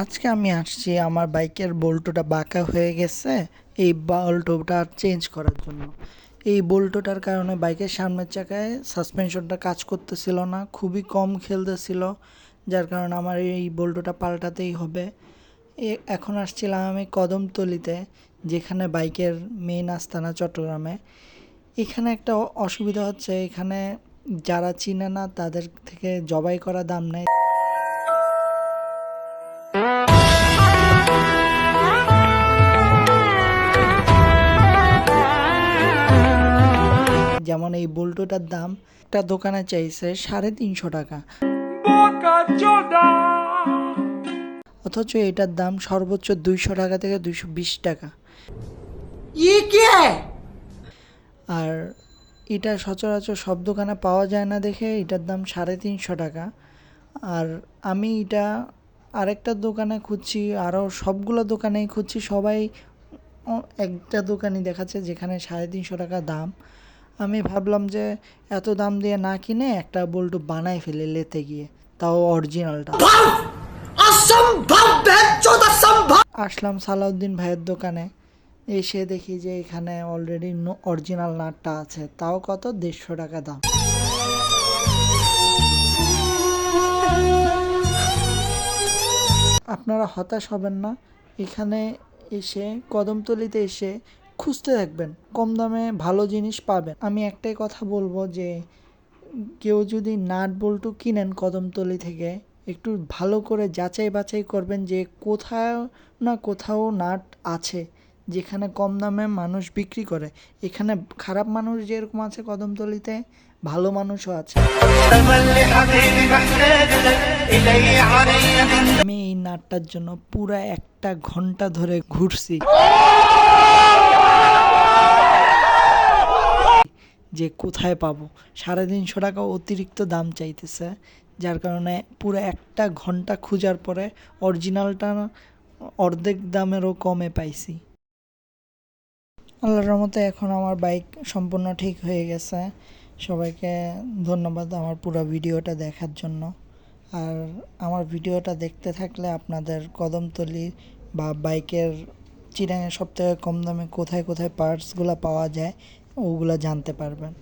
আজকে আমি আসছি আমার বাইকের বল্টুটা বাঁকা হয়ে গেছে, এই বল্টুটা চেঞ্জ করার জন্য। এই বল্টুটার কারণে বাইকের সামনের চাকায় সাসপেনশনটা কাজ করতেছিল না, খুবই কম খেলতেছিল, যার কারণে আমার এই বল্টুটা পাল্টাতেই হবে। এখন আসছিলাম আমি কদমতলিতে, যেখানে বাইকের মেইন আস্তানা চট্টগ্রামে। এখানে একটা অসুবিধা হচ্ছে, এখানে যারা চিনে না তাদের থেকে জবাই করা দাম নেয় যেমন এই বোল্টোটার দাম একটা দোকানে চাইছে সাড়ে তিনশো টাকা। অথচ এটার দাম সর্বোচ্চ দুইশো টাকা থেকে দুইশো বিশ টাকা। আর এটা সচরাচর সব দোকানে পাওয়া যায় না দেখে এটার দাম সাড়ে তিনশো টাকা। আর আমি এটা আরেকটা দোকানে খুঁজছি আরও সবগুলো দোকানেই খুঁজছি সবাই একটা দোকানই দেখাচ্ছে যেখানে সাড়ে তিনশো টাকা দাম। আমি ভাবলাম যে এত দাম দিয়ে না কিনে একটা বল্টু বানাই ফেলে লেতে গিয়ে। তাও অরিজিনালটা। আসলাম সালাউদ্দিন ভাইয়ের দোকানে। এসে দেখি যে এখানে অলরেডি অরিজিনাল নাটটা আছে। তাও কত? দেড়শো টাকা দাম। আপনারা হতাশ হবেন না। এখানে এসে কদমতলিতে এসে খুঁজতে থাকবেন কম দামে ভালো জিনিস পাবেন। আমি একটাই কথা বলব যে, কেউ যদি নাট বল্টু কিনেন কদমতলি থেকে, একটু ভালো করে যাচাই বাছাই করবেন যে কোথাও না কোথাও নাট আছে, যেখানে কম দামে মানুষ বিক্রি করে। এখানে খারাপ মানুষ যেরকম আছে কদমতলিতে, ভালো মানুষও আছে। আমি এই নাটটার জন্য পুরা একটা ঘণ্টা ধরে ঘুরছি। যে কোথায় পাবো। সাড়ে তিনশো টাকা অতিরিক্ত দাম চাইতেছে, যার কারণে পুরো একটা ঘণ্টা খোঁজার পরে অরিজিনালটা অর্ধেক দামেরও কমে পাইছি। আল্লাহর রহমতে এখন আমার বাইক সম্পূর্ণ ঠিক হয়ে গেছে। সবাইকে ধন্যবাদ আমার পুরো ভিডিওটা দেখার জন্য। আর আমার ভিডিওটা দেখতে থাকলে আপনাদের কদমতলি বা বাইকের চিরাঙে সব থেকে কম দামে কোথায় কোথায় পার্টসগুলো পাওয়া যায় ওগুলো জানতে পারবেন।